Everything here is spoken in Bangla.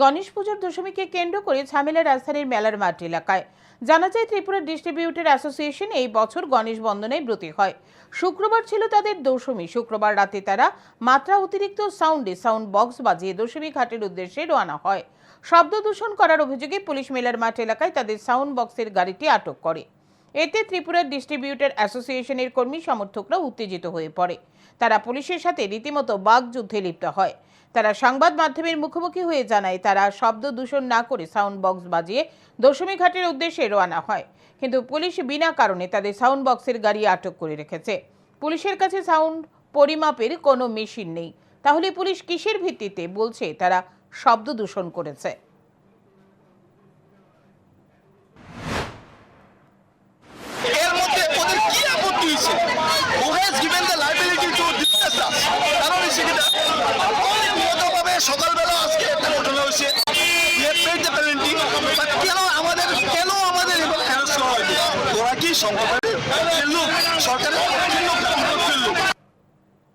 গণেশ পুজোর দশমীকে কেন্দ্র করে ঝামেলা রাজধানীর মেলার মাঠ এলাকায়। জানা যায়, ত্রিপুরা ডিস্ট্রিবিউটর অ্যাসোসিয়েশন এই বছর গণেশ বন্দনায় ব্রতী হয়। শুক্রবার ছিল তাদের দশমী। শুক্রবার রাতে তারা মাত্রা অতিরিক্ত সাউন্ডে সাউন্ড বক্স বাজিয়ে দশমী ঘাটের উদ্দেশ্যে রওনা হয়। শব্দ দূষণ করার অভিযোগে পুলিশ মেলার মাঠ এলাকায় তাদের সাউন্ড বক্সের গাড়িটি আটক করে। এতে ত্রিপুরার ডিস্ট্রিবিউটর অ্যাসোসিয়েশনের কর্মী সমর্থকরা উত্তেজিত হয়ে পড়ে। তারা পুলিশের সাথে রীতিমতো বাগযুদ্ধে লিপ্ত হয়। তারা সংবাদ মাধ্যমের মুখোমুখি হয়ে জানায়, তারা শব্দ দূষণ না করে সাউন্ড বক্স বাজিয়ে দশমী ঘাটের উদ্দেশ্যে রওনা হয়। কিন্তু পুলিশ বিনা কারণে তাদের সাউন্ড বক্সের গাড়ি আটক করে রেখেছে। পুলিশের কাছে সাউন্ড পরিমাপের কোনো মেশিন নেই। তাহলে পুলিশ কিসের ভিত্তিতে বলছে তারা শব্দ দূষণ করেছে? নিয়তভাবে সকালবেলা আজকে হয়েছে। বাট কেন আমাদের কেন আমাদের এবার হ্যারাস করা হয়নি ওরা সংগঠনের লোক? সরকারের